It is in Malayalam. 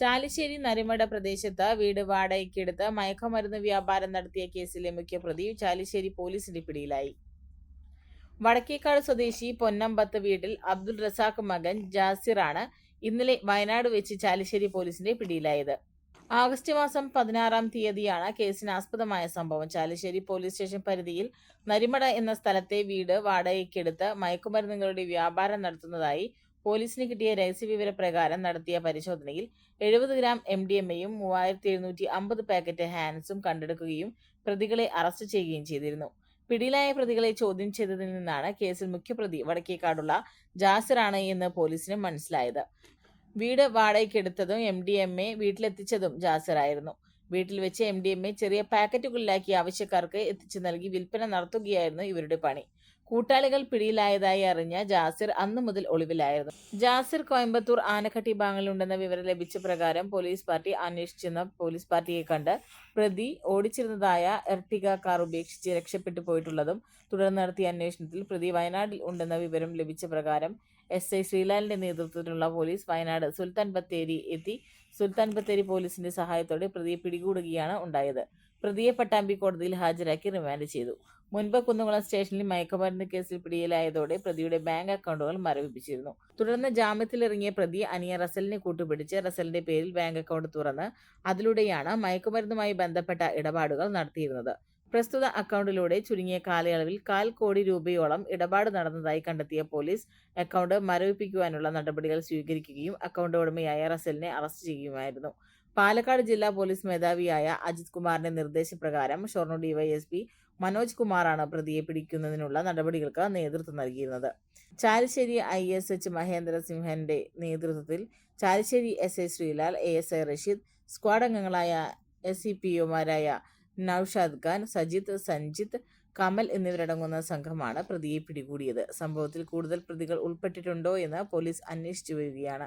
ചാലിശ്ശേരി നരിമട പ്രദേശത്ത് വീട് വാടകയ്ക്കെടുത്ത് മയക്കുമരുന്ന് വ്യാപാരം നടത്തിയ കേസിലെ മുഖ്യപ്രതി ചാലിശ്ശേരി പോലീസിന്റെ പിടിയിലായി. വടക്കേക്കാട് സ്വദേശി പൊന്നമ്പത്ത് വീട്ടിൽ അബ്ദുൾ റസാഖ് മകൻ ജാസിറാണ് ഇന്നലെ വയനാട് വെച്ച് ചാലിശ്ശേരി പോലീസിന്റെ പിടിയിലായത്. ആഗസ്റ്റ് മാസം പതിനാറാം തീയതിയാണ് കേസിന് ആസ്പദമായ സംഭവം. ചാലിശ്ശേരി പോലീസ് സ്റ്റേഷൻ പരിധിയിൽ നരിമട എന്ന സ്ഥലത്തെ വീട് വാടകയ്ക്കെടുത്ത് മയക്കുമരുന്നുകളുടെ വ്യാപാരം നടത്തുന്നതായി പോലീസിന് കിട്ടിയ രഹസ്യവിവര പ്രകാരം നടത്തിയ പരിശോധനയിൽ എഴുപത് ഗ്രാം എം ഡി എം എയും മൂവായിരത്തി എഴുന്നൂറ്റി അമ്പത് പാക്കറ്റ് ഹാൻസും കണ്ടെടുക്കുകയും പ്രതികളെ അറസ്റ്റ് ചെയ്യുകയും ചെയ്തിരുന്നു. പിടിയിലായ പ്രതികളെ ചോദ്യം ചെയ്തതിൽ നിന്നാണ് കേസിൽ മുഖ്യപ്രതി വടക്കേക്കാടുള്ള ജാസിറാണ് എന്ന് പോലീസിന് മനസ്സിലായത്. വീട് വാടകയ്ക്കെടുത്തതും എം ഡി എം എ വീട്ടിലെത്തിച്ചതും ജാസിറായിരുന്നു. വീട്ടിൽ വെച്ച് എം ഡി എം എ ചെറിയ പാക്കറ്റുകളിലാക്കി ആവശ്യക്കാർക്ക് എത്തിച്ചു നൽകി വിൽപ്പന നടത്തുകയായിരുന്നു ഇവരുടെ പണി. കൂട്ടാളികൾ പിടിയിലായതായി അറിഞ്ഞ ജാസിർ അന്നു മുതൽ ഒളിവിലായിരുന്നു. ജാസിർ കോയമ്പത്തൂർ ആനക്കട്ടി ഭാഗങ്ങളിലുണ്ടെന്ന വിവരം ലഭിച്ച പ്രകാരം പോലീസ് പാർട്ടി അന്വേഷിച്ചെന്ന പോലീസ് പാർട്ടിയെ കണ്ട് പ്രതി ഓടിച്ചിരുന്നതായ എർട്ടിക കാർ ഉപേക്ഷിച്ച് രക്ഷപ്പെട്ടു പോയിട്ടുള്ളതും തുടർന്ന് നടത്തിയ അന്വേഷണത്തിൽ പ്രതി വയനാട്ടിൽ ഉണ്ടെന്ന വിവരം ലഭിച്ച പ്രകാരം എസ് ഐ ശ്രീലാലിന്റെ നേതൃത്വത്തിലുള്ള പോലീസ് വയനാട് സുൽത്താൻ ബത്തേരി എത്തി. സുൽത്താൻ ബത്തേരി പോലീസിന്റെ സഹായത്തോടെ പ്രതിയെ പിടികൂടുകയാണ് ഉണ്ടായത്. പ്രതിയെ പട്ടാമ്പി കോടതിയിൽ ഹാജരാക്കി റിമാൻഡ് ചെയ്തു. മുൻപ് കുന്നംകുളം സ്റ്റേഷനിൽ മയക്കുമരുന്ന് കേസിൽ പിടിയിലായതോടെ പ്രതിയുടെ ബാങ്ക് അക്കൗണ്ടുകൾ മരവിപ്പിച്ചിരുന്നു. തുടർന്ന് ജാമ്യത്തിലിറങ്ങിയ പ്രതി അനിയ റസലിനെ കൂട്ടുപിടിച്ച് റസലിന്റെ പേരിൽ ബാങ്ക് അക്കൗണ്ട് തുറന്ന് അതിലൂടെയാണ് മയക്കുമരുന്നുമായി ബന്ധപ്പെട്ട ഇടപാടുകൾ നടത്തിയിരുന്നത്. പ്രസ്തുത അക്കൗണ്ടിലൂടെ ചുരുങ്ങിയ കാലയളവിൽ കാൽ കോടി രൂപയോളം ഇടപാട് നടന്നതായി കണ്ടെത്തിയ പോലീസ് അക്കൗണ്ട് മരവിപ്പിക്കുവാനുള്ള നടപടികൾ സ്വീകരിക്കുകയും അക്കൗണ്ട് ഉടമയായ റസലിനെ അറസ്റ്റ് ചെയ്യുകയുമായിരുന്നു. പാലക്കാട് ജില്ലാ പോലീസ് മേധാവിയായ അജിത് കുമാറിന്റെ നിർദ്ദേശപ്രകാരം ഷൊർണൂർ ഡിവൈഎസ്പി മനോജ് കുമാറാണ് പ്രതിയെ പിടിക്കുന്നതിനുള്ള നടപടികൾക്ക് നേതൃത്വം നൽകിയിരുന്നത്. Chalissery I S H Mahendra സിംഹന്റെ നേതൃത്വത്തിൽ Chalissery S I Sreelal A S I Rasheed squad അംഗങ്ങളായ എസ് സി പി ഒമാരായ നൌഷാദ് ഖാൻ സജിത്ത് സഞ്ജിത്ത് കമൽ എന്നിവരടങ്ങുന്ന സംഘമാണ് പ്രതിയെ പിടികൂടിയത്. സംഭവത്തിൽ കൂടുതൽ പ്രതികൾ ഉൾപ്പെട്ടിട്ടുണ്ടോ എന്ന് പോലീസ് അന്വേഷിച്ചു വരികയാണ്.